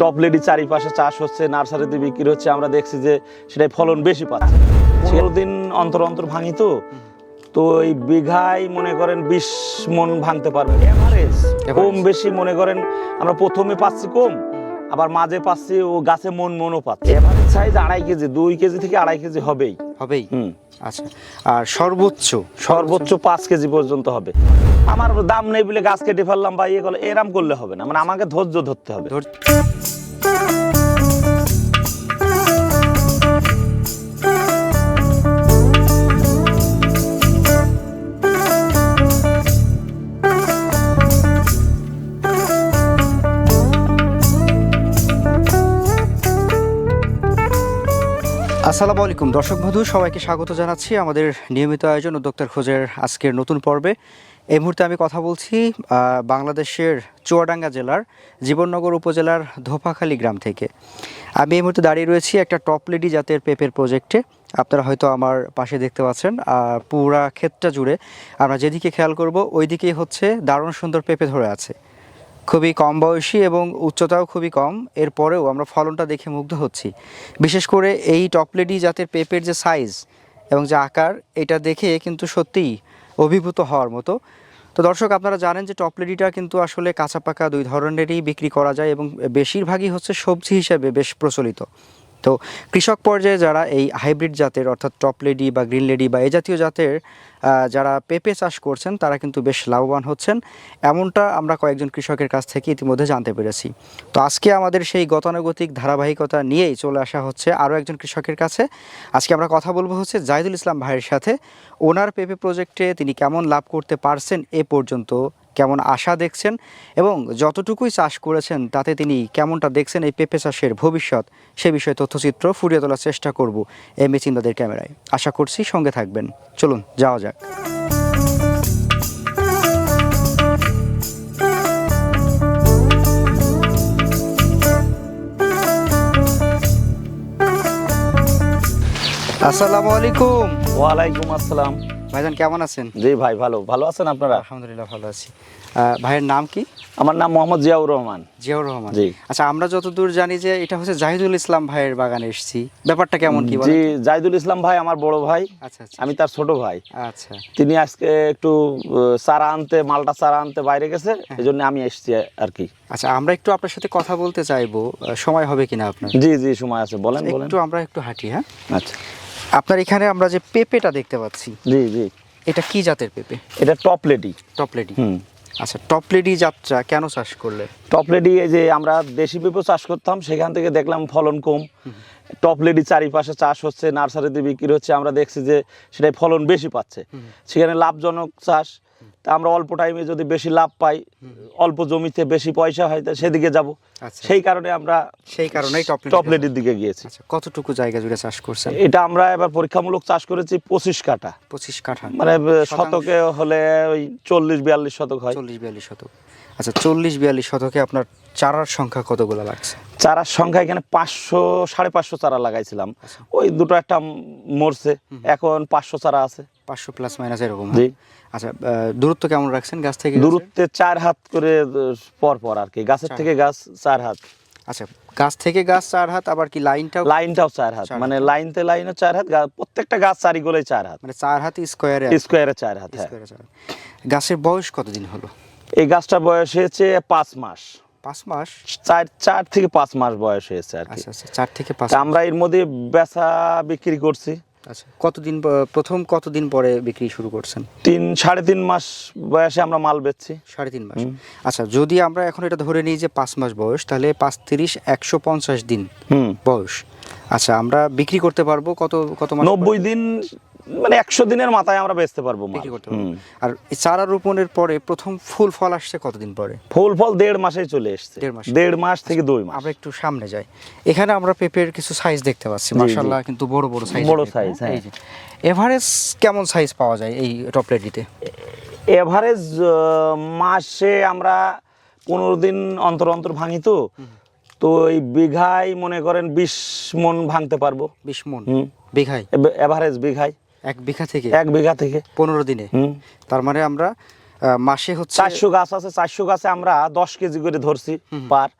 Top lady চারিপাশে চাষ হচ্ছে নার্সারিতে বিক্রি হচ্ছে আমরা দেখছি যে সেটাই ফলন বেশি পাচ্ছে। পনেরো দিন অন্তর অন্তর ভাঙি তো তো এই বিঘায় মনে করেন বিশ মন ভাঙতে পারবে। এভারেজ কম বেশি মনে করেন আমরা প্রথমে পাচ্ছি কম আবার মাঝে পাচ্ছি ও গাছে মন মনও পাচ্ছে। এভারেজ সাইজ আড়াই কেজি দুই কেজি থেকে আড়াই কেজি হবেই। হবেই। হুম। আচ্ছা। আর সর্বোচ্চ? সর্বোচ্চ পাঁচ কেজি পর্যন্ত হবে। আমার দাম নেই বলে গাছ কেটে ফেললাম বা ইয়ে করলে এরাম করলে হবে না। মানে আমাকে ধৈর্য ধরতে হবে। আসসালামু আলাইকুম। দর্শক বন্ধু সবাইকে স্বাগত জানাচ্ছি। আমাদের নিয়মিত আয়োজন উদ্যোক্তার খোঁজের আজকের নতুন পর্বে। এই মুহূর্তে আমি কথা বলছি বাংলাদেশের চুয়াডাঙ্গা জেলার জীবননগর উপজেলার ধোপাখালী গ্রাম থেকে। আমি এই মুহূর্তে দাঁড়িয়ে রয়েছি একটা টপ লেডি জাতের পেপের প্রজেক্টে। আপনারা হয়তো আমার পাশে দেখতে পাচ্ছেন পুরা ক্ষেতটা জুড়ে। আমরা যেদিকে খেয়াল করব ওই দিকেই হচ্ছে দারুণ সুন্দর পেঁপে ধরে আছে। খুবই কম বয়সী এবং উচ্চতাও খুবই কম। এরপরেও আমরা ফলনটা দেখে মুগ্ধ হচ্ছি। বিশেষ করে এই টপলেডি জাতের পেঁপের যে সাইজ এবং যে আকার, এটা দেখে কিন্তু সত্যিই অভিভূত হওয়ার মতো। তো দর্শক, আপনারা জানেন যে টপলেডিটা কিন্তু আসলে কাঁচা পাকা দুই ধরনেরই বিক্রি করা যায় এবং বেশিরভাগই হচ্ছে সবজি হিসেবে বেশ প্রচলিত। তো কৃষক পর্যায়ে যারা এই হাইব্রিড জাতের অর্থাৎ টপ লেডি বা গ্রিন লেডি বা এই জাতীয় জাতের যারা পেঁপে চাষ করছেন, তারা কিন্তু বেশ লাভবান হচ্ছেন। এমনটা আমরা কয়েকজন কৃষকের কাছ থেকে ইতিমধ্যে জানতে পেরেছি। তো আজকে আমাদের সেই গতানুগতিক ধারাবাহিকতা নিয়েই চলে আসা হচ্ছে আরও একজন কৃষকের কাছে। আজকে আমরা কথা বলব হচ্ছে জাহিদুল ইসলাম ভাইয়ের সাথে। ওনার পেঁপে প্রজেক্টে তিনি কেমন লাভ করতে পারছেন এ পর্যন্ত কেমন আশা দেখছেন এবং যতটুকুই চাষ করেছেন তাতে তিনি কেমনটা দেখছেন এই পেঁপে চাষের ভবিষ্যৎ, সে বিষয়ে তথ্যচিত্র ফুটিয়ে তোলার চেষ্টা করব এম এ চিন্তাদের ক্যামেরায়। আশা করছি সঙ্গে থাকবেন। চলুন, যাওয়া যাক। আসসালামু আলাইকুম। ওয়ালাইকুম আসসালাম। ভাইজান কেমন আছেন? জি ভাই ভালো। ভালো আছেন আপনারা? আলহামদুলিল্লাহ ভালো আছি। ভাইয়ের নাম কি? আমার নাম মোহাম্মদ জিয়াউর রহমান। জিয়াউর রহমান। জি। আচ্ছা আমরা যতদূর জানি যে এটা হচ্ছে জাহিদুল ইসলাম ভাইয়ের বাগানে এসেছি। ব্যাপারটা কেমন কি জি জাহিদুল ইসলাম ভাই আমার বড় ভাই। আচ্ছা আচ্ছা। আমি তার ছোট ভাই। আচ্ছা। তিনি আজকে একটু চারা আনতে মালটা চারা আনতে বাইরে গেছে হ্যাঁ। এই জন্য আমি এসেছি আর কি। আচ্ছা আমরা একটু আপনার সাথে কথা বলতে চাইব। সময় হবে কিনা আপনার? জি জি সময় আছে। বলেন বলেন। একটু আমরা একটু হাঁটি হ্যাঁ? আচ্ছা। আপনার এখানে আমরা যে পেঁপেটা দেখতে পাচ্ছি জি জি। এটা কি জাতের পেঁপে? এটা টপ লেডি। টপলেডি হুম। আচ্ছা টপ লেডি জাতটা কেন চাষ করলে টপ লেডি এই যে আমরা দেশি পেঁপে চাষ করতাম সেখান থেকে দেখলাম ফলন কম। টপ লেডি চারিপাশে চাষ হচ্ছে নার্সারিতে বিক্রি হচ্ছে আমরা দেখছি যে সেটাই ফলন বেশি পাচ্ছে। সেখানে লাভজনক চাষ তা আমরা অল্প টাইমে যদি বেশি লাভ পাই অল্প জমিতে বেশি পয়সা হয় তা সেদিকে যাব। আচ্ছা। সেই কারণে আমরা সেই কারণেই টপলেডি টপ লেডির দিকে গিয়েছি। আচ্ছা কতটুকু জায়গা জুড়ে চাষ করছেন? এটা আমরা এবার পরীক্ষামূলক চাষ করেছি পঁচিশ কাটা পঁচিশ কাঠা। মানে শতকে হলে ওই চল্লিশ বিয়াল্লিশ শতক হয়। চল্লিশ বিয়াল্লিশ শতক। আচ্ছা চল্লিশ বিয়াল্লিশ শতকে আপনার চারার সংখ্যা কতগুলো লাগছে? চারার সংখ্যা এখানে পাঁচশো সাড়ে পাঁচশো চারা লাগাইছিলাম। আচ্ছা। ওই দুটো একটা মরছে। এখন পাঁচশো চারা আছে। পাঁচশো প্লাস মাইনাস এরকম জি। আচ্ছা দূরত্ব কেমন রাখছেন গাছ থেকে? দূরত্বে চার হাত করে পর পর আর কি। গাছের থেকে গাছ চার হাত। আচ্ছা গাছ থেকে গাছ চার হাত আবার কি লাইনটাও? লাইনটাও চার হাত। মানে লাইনতে লাইনে চার হাত প্রত্যেকটা গাছ চারি গোলে চার হাত। মানে চার হাত স্কোয়ারে স্কোয়ারে চার হাত হ্যাঁ। স্কোয়ারে চার হাত। গাছের বয়স কতদিন হলো? এই গাছটার বয়স হয়েছে পাঁচ মাস। পাঁচ মাস? চার চার থেকে পাঁচ মাস বয়স হয়েছে আর কি। আচ্ছা আচ্ছা চার থেকে পাঁচ আমরা এর মধ্যে বেচা বিক্রি করছি। আচ্ছা কতদিন প্রথম কতদিন পরে বিক্রি শুরু করছেন? তিন সাড়ে তিন মাস বয়সে আমরা মাল বেচছি। সাড়ে তিন মাস। আচ্ছা যদি আমরা এখন এটা ধরে নিই যে পাঁচ মাস বয়স তাহলে পাঁচ তিরিশ একশো পঞ্চাশ দিন হুম। বয়স। আচ্ছা আমরা বিক্রি করতে পারব কত কত মাস? নব্বই দিন মানে একশো দিনের মাথায় আমরা বেচতে পারব বিক্রি করতে পারব। আর এই চারা রোপণের পরে প্রথম ফুল ফল আসছে কতদিন পরে? ফুল ফল দেড় মাসে চলে এসছে। দেড় মাসে। দেড় মাস থেকে দুই মাস। আমরা একটু সামনে যাই। এখানে আমরা পেঁপের কিছু সাইজ দেখতে পাচ্ছি। মাশাল্লাহ কিন্তু বড় বড় সাইজ বড় size, হ্যাঁ। এভারেজ কেমন সাইজ পাওয়া যায় এই টপলেটিতে এভারেজ মাসে আমরা পনেরো দিন অন্তর অন্তর ভাঙি তো। তো এই বিঘায় মনে করেন বিশ মন ভাঙতে পারব। বিশ মন? বিঘায়? এভারেজ বিঘায়। এক বিঘা থেকে এক বিঘা থেকে। পনেরো দিনে। তার মানে আমরা মাসে হচ্ছে চারশো গাছ আছে চারশো গাছে আমরা দশ কেজি করে ধরছি পার।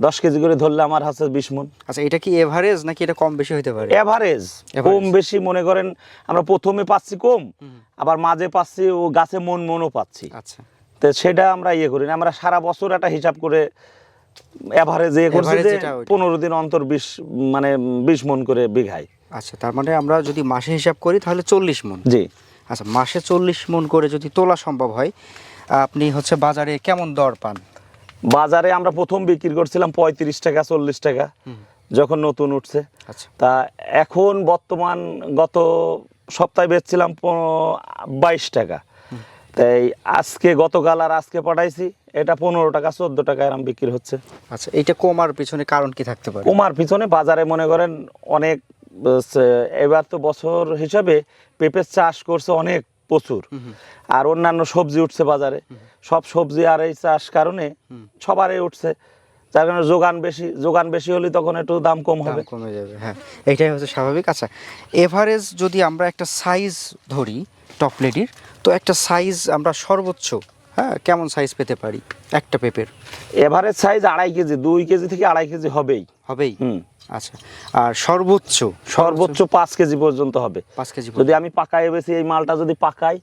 দশ কেজি করে ধরলে আমার হাতে বিশ মন। আচ্ছা এটা কি এভারেজ নাকি এটা কম বেশি হতে পারে? এভারেজ কম বেশি মনে করেন আমরা প্রথমে পাচ্ছি কম আবার মাঝে পাচ্ছি ও গাছে মন মনও পাচ্ছি। আচ্ছা। তো সেটা আমরা ইয়ে করি না আমরা সারা বছর একটা হিসাব করে এভারেজ ইয়ে করছি যে পনেরো দিন অন্তর বিশ মানে বিশ মন করে বিঘায়। আচ্ছা তার মানে আমরা যদি মাসে হিসাব করি তাহলে চল্লিশ মন। জি। আচ্ছা মাসে চল্লিশ মন করে যদি তোলা সম্ভব হয় আপনি হচ্ছে বাজারে কেমন দর পান? বাজারে আমরা প্রথম বিক্রি করছিলাম পঁয়ত্রিশ টাকা চল্লিশ টাকা যখন নতুন উঠছে। আচ্ছা। তা এখন বর্তমান গত সপ্তাহে বেচছিলাম বাইশ টাকা। তাই আজকে গতকাল আর আজকে পাঠাইছি এটা পনেরো টাকা চোদ্দ টাকা এরম বিক্রি হচ্ছে। আচ্ছা এইটা কমার পিছনে কারণ কি থাকতে পারে? কুমার পিছনে বাজারে মনে করেন অনেক এবার তো বছর হিসাবে পেঁপের চাষ করছে অনেক প্রচুর। আর অন্যান্য সবজি উঠছে বাজারে। সব সবজি আর এই চাষ কারণে সবারই উঠছে। যার কারণে যোগান বেশি যোগান বেশি হলে তখন একটু দাম কম হবে। কমে যাবে হ্যাঁ। এইটাই হচ্ছে স্বাভাবিক। আচ্ছা এভারেজ যদি আমরা একটা সাইজ ধরি টপ লেডির তো একটা সাইজ আমরা সর্বোচ্চ হ্যাঁ কেমন সাইজ পেতে পারি? একটা পেপের এভারেজ সাইজ আড়াই কেজি দুই কেজি থেকে আড়াই কেজি হবেই। হবেই? হুম। আচ্ছা। আর সর্বোচ্চ? সর্বোচ্চ পাঁচ কেজি পর্যন্ত হবে। পাঁচ কেজি যদি আমি পাকাই বেশি এই মালটা যদি পাকাই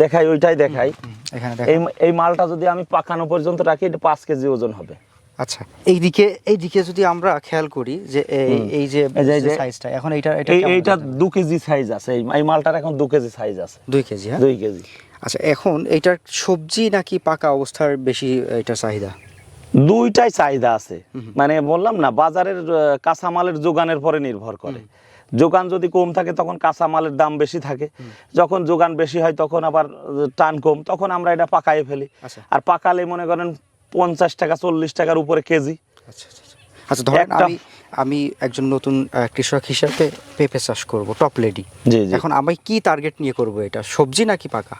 দেখাই ওইটাই দেখাই এখানে এই এই মালটা যদি আমি পাকানো পর্যন্ত রাখি এটা পাঁচ কেজি ওজন হবে। আচ্ছা। এইদিকে এইদিকে যদি আমরা খেয়াল করি যে এই এই যে সাইজটা এখন এইটা এইটা দু কেজি সাইজ আছে। এই এই মালটার এখন দু কেজি সাইজ আছে। দুই কেজি হ্যাঁ? দুই কেজি। আচ্ছা এখন এইটার সবজি নাকি পাকা অবস্থার বেশি এটা চাহিদা? দুইটাই চাহিদা আছে। মানে বললাম না বাজারের কাঁচামালের যোগানের পরে নির্ভর করে। যোগান যদি কম থাকে তখন কাঁচামালের দাম বেশি থাকে। যখন যোগান বেশি হয় তখন আবার টান কম। তখন আমরা এটা পাকায়ে ফেলি। আচ্ছা। আর পাকালে মনে করেন পঞ্চাশ টাকা চল্লিশ টাকার উপরে কেজি। আচ্ছা আচ্ছা আচ্ছা। আচ্ছা ধরেন আমি আমি একজন নতুন কৃষক হিসাবে পেঁপে চাষ করব টপ লেডি। এখন আমি কি টার্গেট নিয়ে করব এটা? সবজি নাকি পাকা?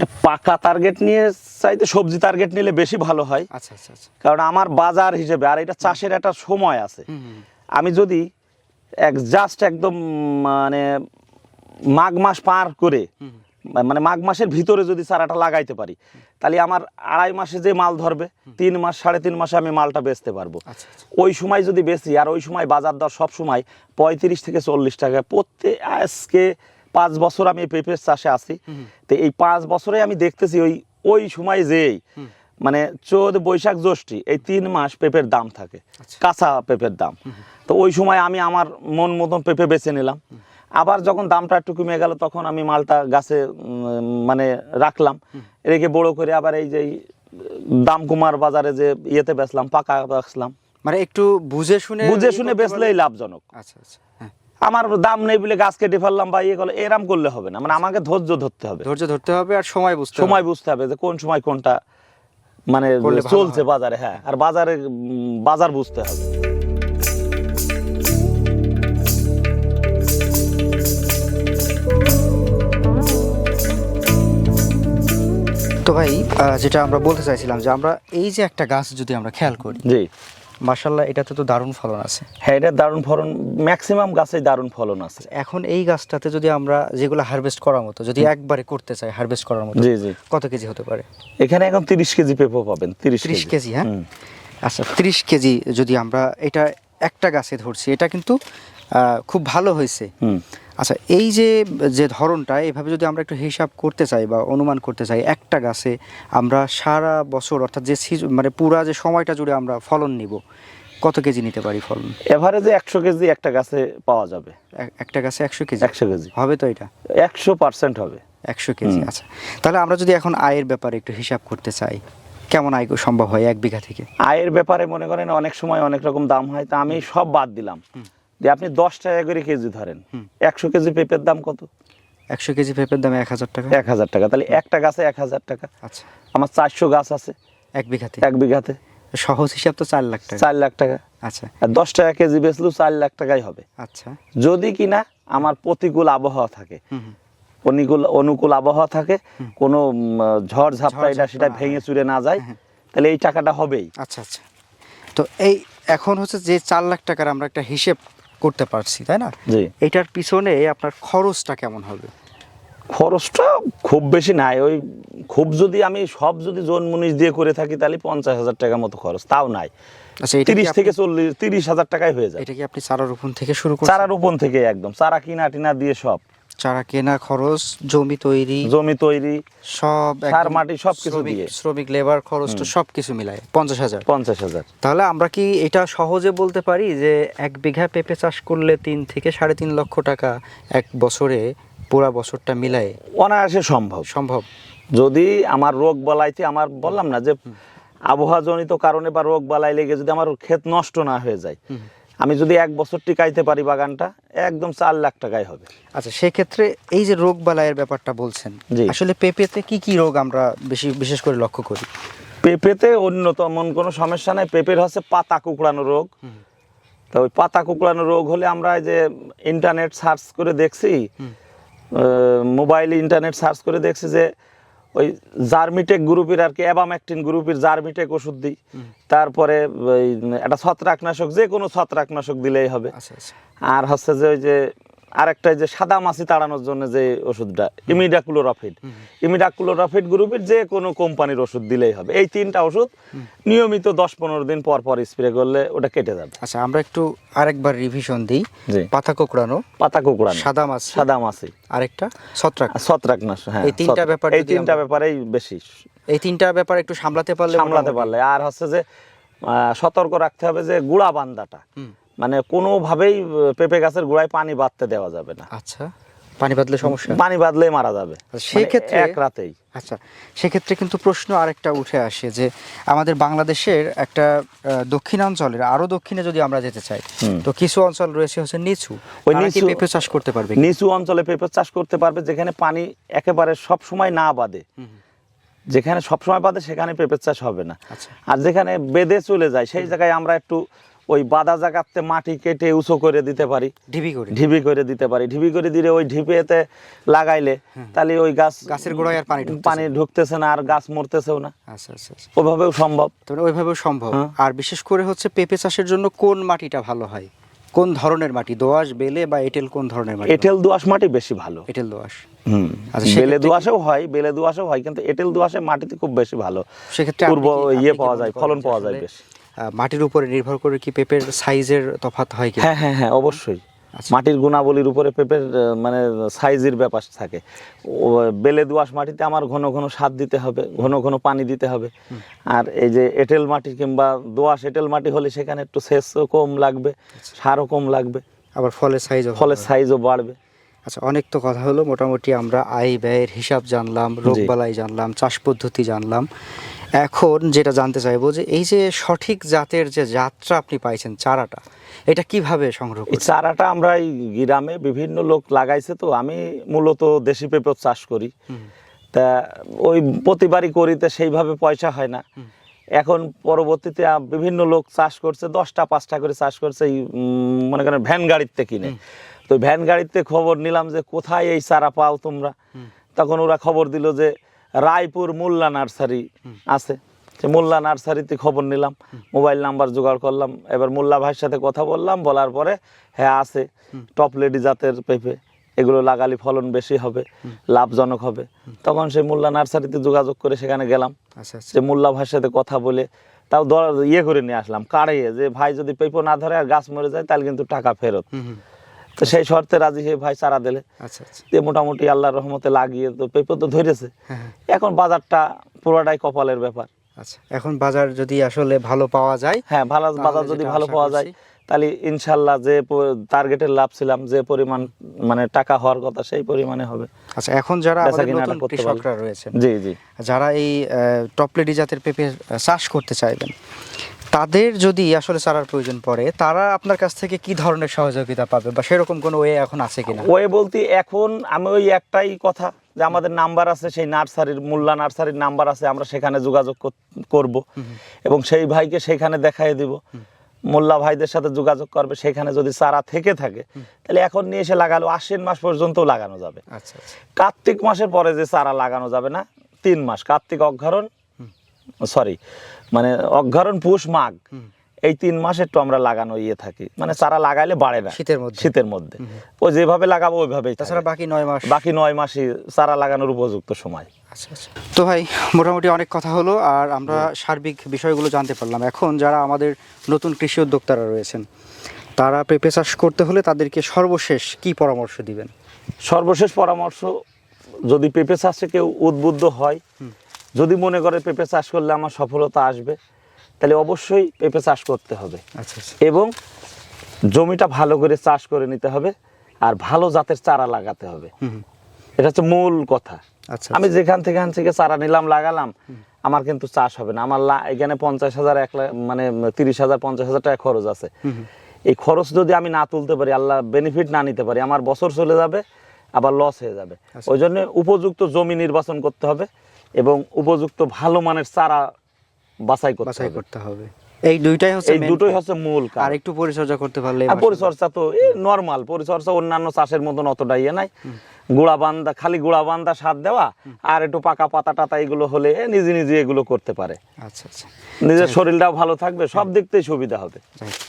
এটা পাকা টার্গেট নিয়ে চাইতে সবজি টার্গেট নিলে বেশি ভালো হয়। আচ্ছা আচ্ছা আচ্ছা। কারণ আমার বাজার হিসেবে আর এটা চাষের একটা সময় আছে। আমি যদি এক জাস্ট একদম মানে মাঘ মাস পার করে মানে মাঘ মাসের ভিতরে যদি চারাটা লাগাইতে পারি তাহলে আমার আড়াই মাসে যে মাল ধরবে তিন মাস সাড়ে তিন মাসে আমি মালটা বেচতে পারব। আচ্ছা আচ্ছা। ওই সময় যদি বেশি আর ওই সময় বাজার দর সব সময় পঁয়ত্রিশ থেকে চল্লিশ টাকা প্রত্যেক আজকে পাঁচ বছর আমি পেঁপের চাষে আছি। তো এই পাঁচ বছরে আমি দেখতেছি ওই ওই সময় যেই মানে চোদ্দ বৈশাখ জ্যৈষ্ঠী এই তিন মাস পেঁপের দাম থাকে আচ্ছা। কাঁচা পেঁপের দাম। তো ওই সময় আমি আমার মন মতন পেঁপে বেছে নিলাম। আবার যখন দামটা একটু কমে গেল তখন আমি মালটা গাছে মানে রাখলাম। রেখে বড় করে আবার এই যে দাম কুমার বাজারে যে ইয়েতে বেচলাম পাকা বেচলাম। মানে একটু বুঝে শুনে বুঝে শুনে বেচলেই লাভজনক। আচ্ছা আচ্ছা। আমার দাম নেই বলে গাছ কেটে ফেললাম বা ইয়ে করলে এরাম করলে হবে না। মানে আমাকে ধৈর্য ধরতে হবে। ধৈর্য ধরতে হবে আর সময় বুঝতে সময় বুঝতে হবে যে কোন সময় কোনটা মানে চলছে বাজারে হ্যাঁ আর বাজারে বাজার বুঝতে হবে। তো ভাই যেটা আমরা বলতে চাইছিলাম যে আমরা এই যে একটা গাছ যদি আমরা খেয়াল করি জি। মার্শাল্লাহ এটাতে তো দারুণ ফলন আছে। হ্যাঁ এটা দারুণ ফলন ম্যাক্সিমাম গাছে দারুণ ফলন আছে। এখন এই গাছটাতে যদি আমরা যেগুলো হারভেস্ট করার মতো যদি একবারে করতে চাই হারভেস্ট করার মতো জি জি। কত কেজি হতে পারে? এখানে এখন তিরিশ কেজি পেপো পাবেন তিরিশ কেজি। হ্যাঁ? আচ্ছা তিরিশ কেজি যদি আমরা এটা একটা গাছে ধরছি এটা কিন্তু খুব ভালো হয়েছে। আচ্ছা এই যে যে ধরনটা এভাবে যদি আমরা একটু হিসাব করতে চাই বা অনুমান করতে চাই একটা গাছে আমরা সারা বছর অর্থাৎ যে মানে পুরা যে সময়টা জুড়ে আমরা ফলন নিব কত কেজি নিতে পারি ফলন? এভারেজে একশো কেজি একটা গাছে পাওয়া যাবে। একটা গাছে একশো কেজি? একশো কেজি। হবে তো এটা? একশো পার্সেন্ট হবে। একশো কেজি আচ্ছা। তাহলে আমরা যদি এখন আয়ের ব্যাপারে একটু হিসাব করতে চাই কেমন আয় সম্ভব হয় এক বিঘা থেকে? আয়ের ব্যাপারে মনে করেন অনেক সময় অনেক রকম দাম হয় তা আমি সব বাদ দিলাম। যে আপনি দশ টাকা করে কেজি ধরেন। একশো কেজি পেঁপের দাম কত? একশো কেজি পেঁপের দাম এক হাজার টাকা। এক হাজার টাকা তাহলে একটা গাছে এক হাজার টাকা। আচ্ছা। আমার চারশো গাছ আছে। এক বিঘাতে? এক বিঘাতে। সহজ হিসাব তো চার লাখ টাকা। চার লাখ টাকা। আচ্ছা। আর দশ টাকা কেজি বেচলেও চার লাখ টাকাই হবে। আচ্ছা। যদি কিনা আমার প্রতিকূল আবহাওয়া থাকে। অনুকূল অনুকূল আবহাওয়া থাকে কোনো ঝড় ঝাপটা এটা সেটা ভেঙে চুরে না যায় হ্যাঁ। তাহলে এই টাকাটা হবেই। আচ্ছা আচ্ছা। তো এই এখন হচ্ছে যে চার লাখ টাকার আমরা একটা হিসেব করতে পারছি তাই না? জি। এটার পিছনে আপনার খরচটা কেমন হবে? খরচটা খুব বেশি নাই। ওই খুব যদি আমি সব যদি জোন মুনিশ দিয়ে করে থাকি তাহলে পঞ্চাশ হাজার টাকা মতো খরচ। তাও নাই। আচ্ছা তিরিশ থেকে চল্লিশ তিরিশ হাজার টাকায় হয়ে যায়। এটা কি আপনি চারা রোপণ থেকে শুরু করে চারা রোপণ থেকে একদম। চারা কিনা টিনা দিয়ে সব। চারা কেনা খরচ জমি তৈরি জমি তৈরি সব সার মাটি সবকিছু শ্রমিক- দিয়ে। শ্রমিক লেবার খরচ তো সবকিছু মিলায় পঞ্চাশ হাজার। পঞ্চাশ হাজার। তাহলে আমরা কি এটা সহজে বলতে পারি যে এক বিঘা পেঁপে চাষ করলে তিন থেকে সাড়ে তিন লক্ষ টাকা এক বছরে পুরা বছরটা মিলায়? অনায়াসে সম্ভব। সম্ভব। যদি আমার রোগ বালাইতে আমার বললাম না যে আবহাওয়া জনিত কারণে বা রোগ বালাই লেগে যদি আমার ক্ষেত নষ্ট না হয়ে যায় আমি যদি এক বছর টিকাইতে পারি বাগানটা একদম চার লাখ টাকায় হবে। আচ্ছা সেক্ষেত্রে এই যে রোগ বালাইয়ের ব্যাপারটা বলছেন। আসলে পেঁপেতে কি কি রোগ আমরা বেশি বিশেষ করে লক্ষ্য করি? পেঁপেতে অন্যতম কোনো সমস্যা নাই। পেঁপের হচ্ছে পাতা কুকড়ানো রোগ। তা ওই পাতা কুকড়ানো রোগ হলে আমরা যে ইন্টারনেট সার্চ করে দেখছি মোবাইল ইন্টারনেট সার্চ করে দেখছি যে ওই জার্মিটেক গ্রুপের আর কি অ্যাবাম্যাকটিন গ্রুপের জার্মিটেক ওষুধ দিই। তারপরে ওই একটা ছত্রাকনাশক যে কোনো ছত্রাকনাশক দিলেই হবে। আচ্ছা আচ্ছা। আর হচ্ছে যে ওই যে আরেকটা যে সাদা মাছি তাড়ানোর জন্য যে ওষুধটা ইমিডাকুলোরফিড। ইমিডাকুলোরফিড গ্রুপের যে কোনো কোম্পানির ওষুধ দিলেই হবে। এই তিনটা ওষুধ নিয়মিত দশ পনেরো দিন পর পর স্প্রে করলে ওটা কেটে যাবে। আচ্ছা আমরা একটু আরেকবার রিভিশন দিই। পাতা কোকড়ানো পাতা কুকুড়া সাদা মাছ। সাদা মাছি। আরেকটা ছত্রাক। ছত্রাক ছত্রাকনাশক হ্যাঁ এই তিনটা। ব্যাপার এই তিনটা ব্যাপারেই বেশি। এই তিনটা ব্যাপার একটু সামলাতে পারলে সামলাতে পারলে। আর হচ্ছে যে সতর্ক রাখতে হবে যে গুড়া বান্দাটা। মানে কোনোভাবেই পেঁপে গাছের গোড়ায় পানি বাঁধতে দেওয়া যাবে না। আচ্ছা পানি বাদলে সমস্যা? পানি বাঁধলে মারা যাবে। সেই মানে ক্ষেত্রে- এক রাতেই। আচ্ছা সেক্ষেত্রে কিন্তু প্রশ্ন আরেকটা উঠে আসে যে আমাদের বাংলাদেশের একটা দক্ষিণাঞ্চলের আরও দক্ষিণে যদি আমরা যেতে চাই তো কিছু অঞ্চল রয়েছে হচ্ছে নিচু। ওই নিচু- পেঁপে চাষ করতে পারবে নিচু অঞ্চলে পেঁপে চাষ করতে পারবে যেখানে পানি একেবারে সব সময় না বাঁধে যেখানে সব সময় বাঁধে সেখানে পেঁপে চাষ হবে না। আচ্ছা। আর যেখানে বেঁধে চলে যায় সেই জায়গায় আমরা একটু ওই বাঁধা জায়গাতে মাটি কেটে উঁচু করে দিতে পারি। ঢিবি করে। ঢিবি করে দিতে পারি। ঢিবি করে দিলে ওই ঢিপিতে লাগাইলে তাহলে ওই গাছ গাছের গোড়ায় আর পানি পানি ঢুকতেছে না আর গাছ মরতেছেও না। আচ্ছা আচ্ছা আচ্ছা। ওভাবেও সম্ভব। তাহলে ওইভাবেও সম্ভব। আর বিশেষ করে হচ্ছে পেঁপে চাষের জন্য কোন মাটিটা ভালো হয়? কোন ধরনের মাটি? দোআঁশ বেলে বা এঁটেল কোন ধরনের মাটি? এঁটেল দোআঁশ মাটি বেশি ভালো। এঁটেল দোআঁশ। হুম। আচ্ছা, বেলে দোআঁশেও হয় বেলে দোআঁশেও হয় কিন্তু এঁটেল দোআঁশে মাটিতে খুব বেশি ভালো। সেক্ষেত্রে পূর্ব ইয়ে পাওয়া যায় ফলন পাওয়া যায় বেশি। মাটির উপরে নির্ভর করে কি পেঁপের সাইজের তফাৎ হয় কি হ্যাঁ হ্যাঁ হ্যাঁ অবশ্যই। আচ্ছা। মাটির গুণাবলীর উপরে পেঁপের মানে সাইজের ব্যাপার থাকে। বেলে দোআঁশ মাটিতে আমার ঘন ঘন সার দিতে হবে ঘন ঘন পানি দিতে হবে। আর এই যে এঁটেল মাটি কিংবা দোআঁশ এঁটেল মাটি হলে সেখানে একটু সেচও কম লাগবে আচ্ছা। সারও কম লাগবে। আবার ফলের সাইজ ফলের সাইজও বাড়বে। আচ্ছা অনেক তো কথা হলো। মোটামুটি আমরা আয় ব্যয়ের হিসাব জানলাম রোগবালাই জানলাম চাষ পদ্ধতি জানলাম। এখন যেটা জানতে চাইব যে এই যে সঠিক জাতের যে যাত্রা আপনি পাইছেন চারাটা এটা কীভাবে সংগ্রহ এই চারাটা আমরা এই গ্রামে বিভিন্ন লোক লাগাইছে তো আমি মূলত দেশি পেঁপে চাষ করি। তা ওই প্রতিবারই করিতে সেইভাবে পয়সা হয় না। এখন পরবর্তীতে বিভিন্ন লোক চাষ করছে দশটা পাঁচটা করে চাষ করছে এই মনে করেন ভ্যান গাড়িতে কিনে। তো ভ্যান গাড়িতে খবর নিলাম যে কোথায় এই চারা পাও তোমরা? তখন ওরা খবর দিল যে রায়পুর মোল্লা নার্সারি আছে। সে মোল্লা নার্সারিতে খবর নিলাম মোবাইল নাম্বার জোগাড় করলাম এবার মোল্লা ভাইয়ের সাথে কথা বললাম বলার পরে হ্যাঁ আছে টপ লেডি জাতের পেঁপে এগুলো লাগালে ফলন বেশি হবে লাভজনক হবে। তখন সেই মোল্লা নার্সারিতে যোগাযোগ করে সেখানে গেলাম। আচ্ছা আচ্ছা। যে মোল্লা ভাইয়ের সাথে কথা বলে তাও ইয়ে করে নিয়ে আসলাম কাড়িয়ে যে ভাই যদি পেঁপো না ধরে আর গাছ মরে যায় তাহলে কিন্তু টাকা ফেরত। তো সেই শর্তে রাজি হয়ে ভাই চারা দিলে। আচ্ছা আচ্ছা। দিয়ে মোটামুটি আল্লাহর রহমতে লাগিয়ে তো পেঁপো তো ধরেছে। হ্যাঁ হ্যাঁ, এখন বাজারটা পুরোটাই কপালের ব্যাপার। আচ্ছা এখন বাজার যদি আসলে ভালো পাওয়া যায় হ্যাঁ ভালো বাজার যদি ভালো পাওয়া যায় তাহলে ইনশাল্লাহ যে টার্গেটের লাভ ছিলাম যে পরিমাণ মানে টাকা হওয়ার কথা সেই পরিমাণে হবে। আচ্ছা এখন যারা আমাদের নতুন কৃষকরা রয়েছেন জি জি। যারা এই টপলেডি জাতের পেঁপে চাষ করতে চাইবেন তাদের যদি আসলে চারার প্রয়োজন পড়ে তারা আপনার কাছ থেকে কি ধরনের সহযোগিতা পাবে বা সেরকম কোনো ওয়ে এখন আছে কিনা? ওয়ে বলতে এখন আমি ওই একটাই কথা যে আমাদের নাম্বার আছে সেই নার্সারির মোল্লা নার্সারির নাম্বার আছে আমরা সেখানে যোগাযোগ কর- করব। এবং সেই ভাইকে সেখানে দেখাই দিব। মোল্লা ভাইদের সাথে যোগাযোগ করবে সেখানে যদি চারা থেকে থাকে তাহলে এখন নিয়ে এসে লাগালো আশ্বিন মাস পর্যন্ত লাগানো যাবে। আচ্ছা আচ্ছা। কার্তিক মাসের পরে যে চারা লাগানো যাবে না তিন মাস। কার্তিক অঘ্রাণ সরি মানে অঘ্রাণ পুষ মাঘ এই তিন মাস একটু আমরা লাগানো ইয়ে থাকি। মানে চারা লাগাইলে বাড়ে না। শীতের মধ্যে। শীতের মধ্যে। ও যেভাবে লাগাবো ওইভাবেই তাছাড়া বাকি নয় মাস। বাকি নয় মাসই চারা লাগানোর উপযুক্ত সময়। আচ্ছা আচ্ছা। তো ভাই মোটামুটি অনেক কথা হলো আর আমরা সার্বিক বিষয়গুলো জানতে পারলাম। এখন যারা আমাদের নতুন কৃষি উদ্যোক্তারা রয়েছেন তারা পেঁপে চাষ করতে হলে তাদেরকে সর্বশেষ কি পরামর্শ দিবেন? সর্বশেষ পরামর্শ যদি পেঁপে চাষে কেউ উদ্বুদ্ধ হয় যদি মনে করে পেঁপে চাষ করলে আমার সফলতা আসবে তাহলে অবশ্যই পেঁপে চাষ করতে হবে। আচ্ছা আচ্ছা। এবং জমিটা ভালো করে চাষ করে নিতে হবে আর ভালো জাতের চারা লাগাতে হবে। এটা হচ্ছে মূল কথা। আচ্ছা আমি যেখান থেকে থেকে চারা নিলাম লাগালাম আমার কিন্তু চাষ হবে না। আমার এখানে পঞ্চাশ হাজার এক লাখ মানে তিরিশ হাজার পঞ্চাশ হাজার টাকা খরচ আছে। এই খরচ যদি আমি না তুলতে পারি আল্লাহ বেনিফিট না নিতে পারি আমার বছর চলে যাবে আবার লস হয়ে যাবে। ওই জন্য উপযুক্ত জমি নির্বাচন করতে হবে। এবং উপযুক্ত ভালো মানের চারা বাছাই করতে হবে। এই দুইটাই হচ্ছে এই দুটোই হচ্ছে মূল কাজ। আর একটু পরিচর্যা করতে পারলে আর পরিচর্যা তো নর্মাল পরিচর্যা অন্যান্য চাষের মতন অতটা ইয়ে নাই। গুড়া বান্দা খালি গুড়া বান্দা সার দেওয়া আর একটু পাকা পাতা টাতা এগুলো হলে নিজে নিজে এগুলো করতে পারে। আচ্ছা আচ্ছা। নিজের শরীরটাও ভালো থাকবে সব দিক থেকে সুবিধা হবে।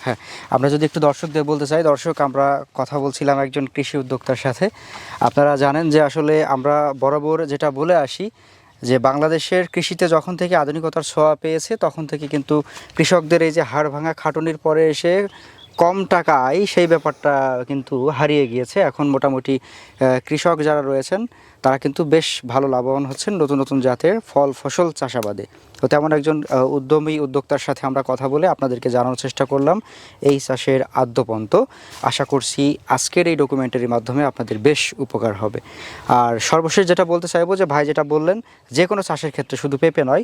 হ্যাঁ। আমরা যদি একটু দর্শকদের বলতে চাই দর্শক আমরা কথা বলছিলাম একজন কৃষি উদ্যোক্তার সাথে। আপনারা জানেন যে আসলে আমরা বরাবর যেটা বলে আসি যে বাংলাদেশের কৃষিতে যখন থেকে আধুনিকতার ছোঁয়া পেয়েছে, তখন থেকে কিন্তু কৃষকদের এই যে হাড় ভাঙা খাটুনির পরে এসে কম টাকায় সেই ব্যাপারটা কিন্তু হারিয়ে গিয়েছে। এখন মোটামুটি কৃষক যারা রয়েছেন, তারা কিন্তু বেশ ভালো লাভবান হচ্ছেন নতুন নতুন জাতের ফল, ফসল চাষাবাদে। তো তেমন একজন উদ্যমী উদ্যোক্তার সাথে আমরা কথা বলে আপনাদেরকে জানানোর চেষ্টা করলাম এই চাষের আদ্যপন্ত। আশা করছি আজকের এই ডকুমেন্টারির মাধ্যমে আপনাদের বেশ উপকার হবে। আর সর্বশেষ যেটা বলতে চাইব যে, ভাই যেটা বললেন, যে কোনো চাষের ক্ষেত্রে শুধু পেঁপে নয়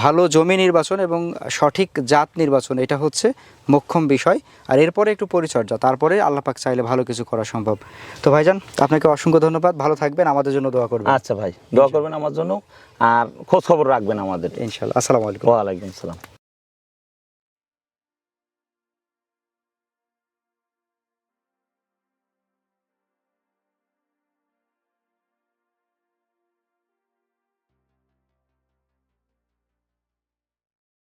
ভালো জমি নির্বাচন এবং সঠিক জাত নির্বাচন এটা হচ্ছে মোক্ষম বিষয়। আর এরপরে একটু পরিচর্যা তারপরে আল্লাপাক চাইলে ভালো কিছু করা সম্ভব। তো ভাইজান আপনাকে অসংখ্য ধন্যবাদ ভালো থাকবেন আমাদের জন্য দোয়া করবেন। আচ্ছা ভাই দোয়া করবেন আমার জন্য আর খোঁজ খবর রাখবেন আমাদের। ইনশাল্লাহ আসসালামু আলাইকুম। ওয়ালাইকুম সালাম